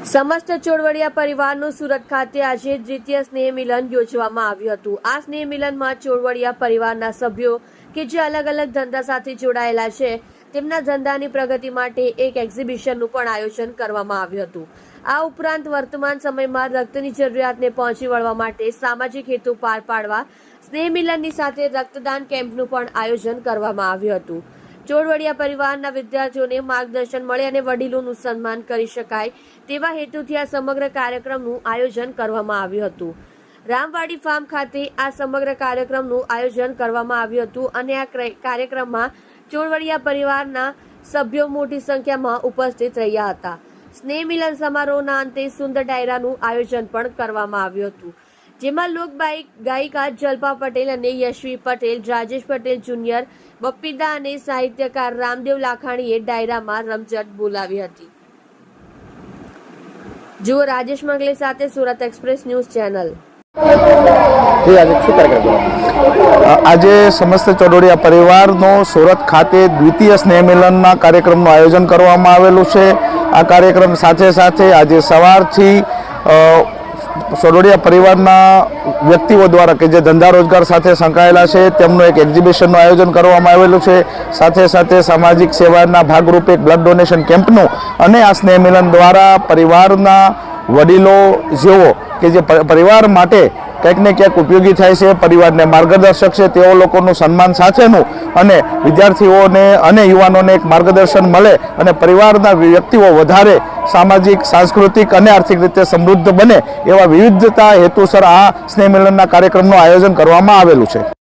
સમસ્ત ચોળવડિયા પરિવારનું સુરત ખાતે આજે દ્વિતીય સ્નેહ મિલન યોજવામાં આવ્યું હતું. આ સ્નેહ મિલનમાં ચોળવડિયા પરિવારના સભ્યો કે જે અલગ અલગ ધંધા સાથે જોડાયેલા છે, તેમના ધંધાની પ્રગતિ માટે એક એક્ઝિબિશનનું પણ આયોજન કરવામાં આવ્યું હતું. આ ઉપરાંત વર્તમાન સમયમાં રક્તની જરૂરિયાતને પહોંચી વળવા માટે સામાજિક હેતુ પાર પાડવા, સ્નેહ મિલનની સાથે રક્તદાન કેમ્પનું પણ આયોજન કરવામાં આવ્યું હતું. ચોળવડિયા પરિવારના વિદ્યાર્થીઓને માર્ગદર્શન મળે અને વડીલોનું સન્માન કરી શકાય તેવા હેતુથી આ સમગ્ર કાર્યક્રમનું આયોજન કરવામાં આવ્યું હતું. રામવાડી ફાર્મ ખાતે આ સમગ્ર કાર્યક્રમનું આયોજન કરવામાં આવ્યું હતું અને આ ક્ર- કાર્યક્રમમાં ચોરવડિયા પરિવારના સભ્યો મોટી સંખ્યામાં ઉપસ્થિત રહ્યા હતા. સ્નેહ મિલન સમારોહના અંતે સુંદર ડાયરાનું આયોજન પણ કરવામાં આવ્યું હતું. જેમાં લોકબાઈક ગાયિકા જલ્પા પટેલ અને યશવી પટેલ રાજેશ પટેલ જુનિયર બપ્પીદા અને સાહિત્યકાર રામદેવ લાખાણીએ ડાયરામાં રમઝટ બોલાવી હતી. જુઓ રાજેશ મંગલે સાથે સુરત એક્સપ્રેસ ન્યૂઝ ચેનલ. આજે સમસ્ત ચડોડિયા પરિવારનો સુરત ખાતે દ્વિતીય સ્નેહ મિલનના કાર્યક્રમનું આયોજન કરવામાં આવેલું છે. આ કાર્યક્રમ સાથે સાથે આજે સવારથી અ, પરિવારના વ્યક્તિઓ દ્વારા કે જે ધંધા રોજગાર સાથે સંકળાયેલા છે તેમનું એક એક્ઝિબિશનનું આયોજન કરવામાં આવેલું છે. સાથે સાથે સામાજિક સેવાના ભાગરૂપે એક બ્લડ ડોનેશન કેમ્પનું અને આ સ્નેહ મિલન દ્વારા પરિવારના વડીલો જેઓ કે જે પરિવાર માટે કંઈક ને ક્યાંક ઉપયોગી થાય છે, પરિવારને માર્ગદર્શક છે, તેઓ લોકોનું સન્માન સાથેનું અને વિદ્યાર્થીઓને અને યુવાનોને એક માર્ગદર્શન મળે અને પરિવારના વ્યક્તિઓ વધારે સામાજિક, સાંસ્કૃતિક અને આર્થિક રીતે સમૃદ્ધ બને એવા વિવિધતા હેતુસર આ સ્નેહ મિલનના કાર્યક્રમનું આયોજન કરવામાં આવેલું છે.